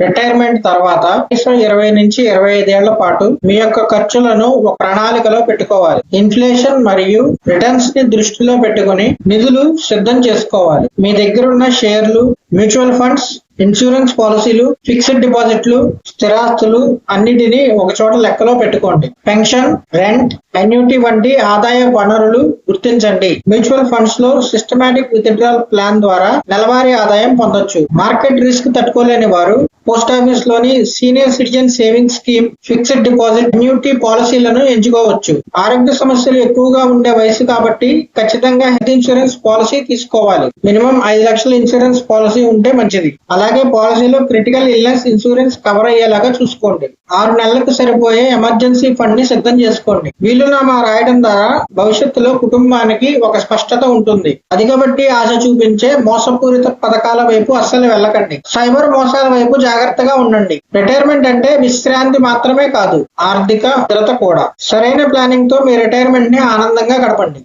Retirement తర్వాత కనీసం ఇరవై నుంచి ఇరవై ఐదేళ్ళ పాటు మీ యొక్క ఖర్చులను ఒక ప్రణాళికలో పెట్టుకోవాలి. ఇన్ఫ్లేషన్ మరియు రిటర్న్స్ని దృష్టిలో పెట్టుకుని నిధులు సిద్ధం చేసుకోవాలి. మీ దగ్గర ఉన్న షేర్లు మ్యూచువల్ ఫండ్స్ ఇన్సూరెన్స్ పాలసీలు ఫిక్స్డ్ డిపాజిట్లు స్థిరాస్తులు అన్నిటినీ ఒక చోట లెక్కలో పెట్టుకోండి. పెన్షన్ రెంట్ అన్యూటీ వంటి ఆదాయ వనరులు గుర్తించండి. మ్యూచువల్ ఫండ్స్లో సిస్టమాటిక్ విత్డ్రాల్ ప్లాన్ ద్వారా నెలవారీ ఆదాయం పొందొచ్చు. మార్కెట్ రిస్క్ తట్టుకోలేని వారు post ఆఫీస్లోని senior citizen savings scheme fixed deposit annuity పాలసీలను ఎంచుకోవచ్చు. ఆరోగ్య సమస్యలు ఎక్కువగా ఉండే వయసు కాబట్టి ఖచ్చితంగా హెల్త్ ఇన్సూరెన్స్ పాలసీ తీసుకోవాలి. మినిమం ఐదు లక్షల ఇన్సూరెన్స్ పాలసీ ఉంటే మంచిది. అలాగే పాలసీలో క్రిటికల్ ఇల్నెస్ ఇన్సూరెన్స్ కవర్ అయ్యేలాగా చూసుకోండి. ఆరు నెలలకు సరిపోయే ఎమర్జెన్సీ ఫండ్ని సిద్ధం చేసుకోండి. వీలునామా రాయడం ద్వారా భవిష్యత్తులో కుటుంబానికి ఒక స్పష్టత ఉంటుంది. అది కాబట్టి ఆశ చూపించే మోసపూరిత పథకాల వైపు అస్సలు వెళ్ళకండి. సైబర్ మోసాల వైపు జాగ్రత్తగా ఉండండి. రిటైర్మెంట్ అంటే విశ్రాంతి మాత్రమే కాదు ఆర్థిక స్థిరత కూడా. సరైన ప్లానింగ్తో మీ రిటైర్మెంట్ని ఆనందంగా గడపండి.